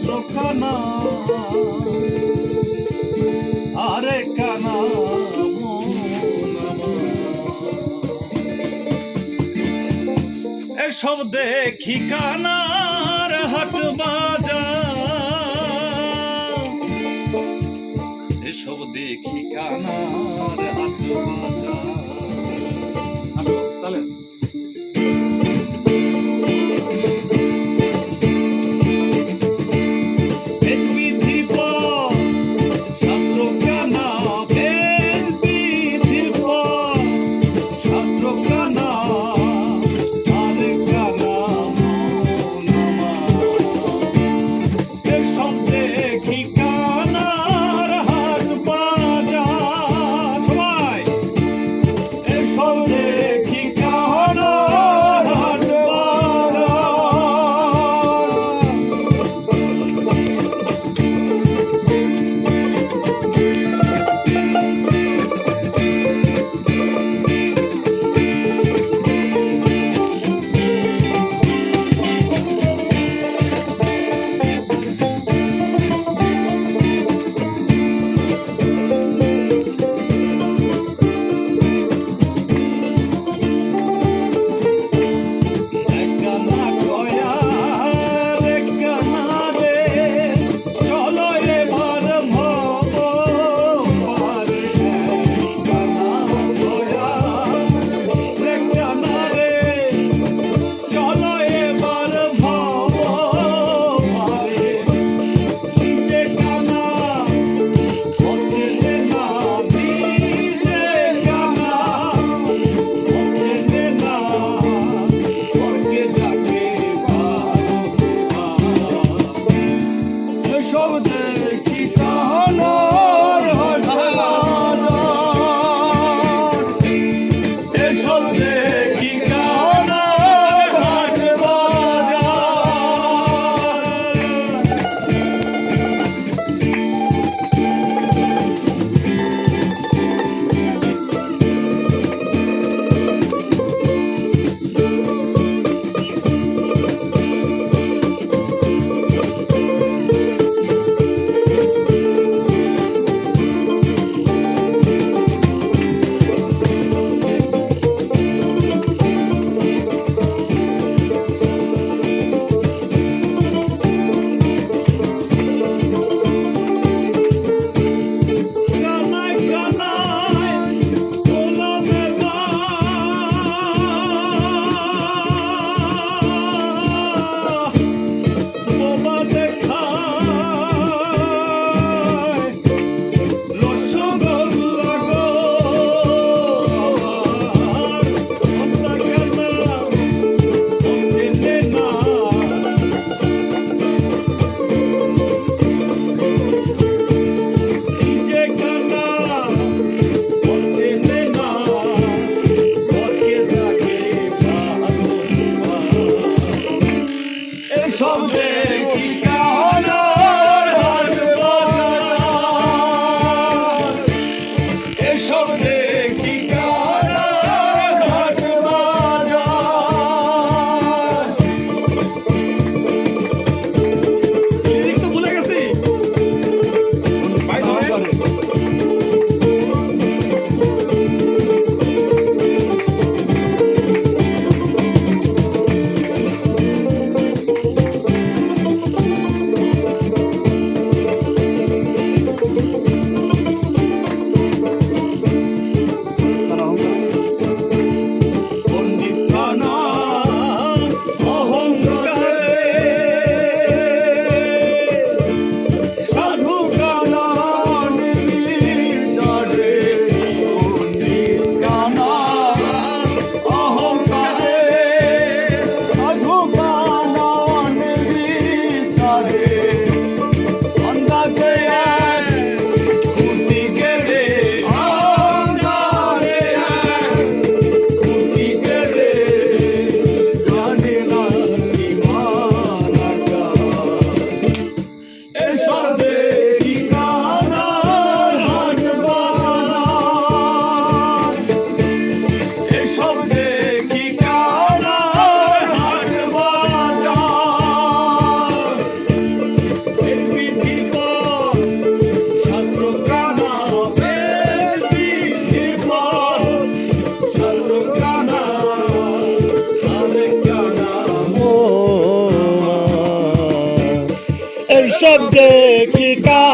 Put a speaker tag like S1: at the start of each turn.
S1: অস্ত্রখানা আরে এসব দেখি কানার হাট বাজা। এসব দেখি কানার হাট বাজা। তাহলে। সব দেখিতা হলো
S2: এসব দেখি কান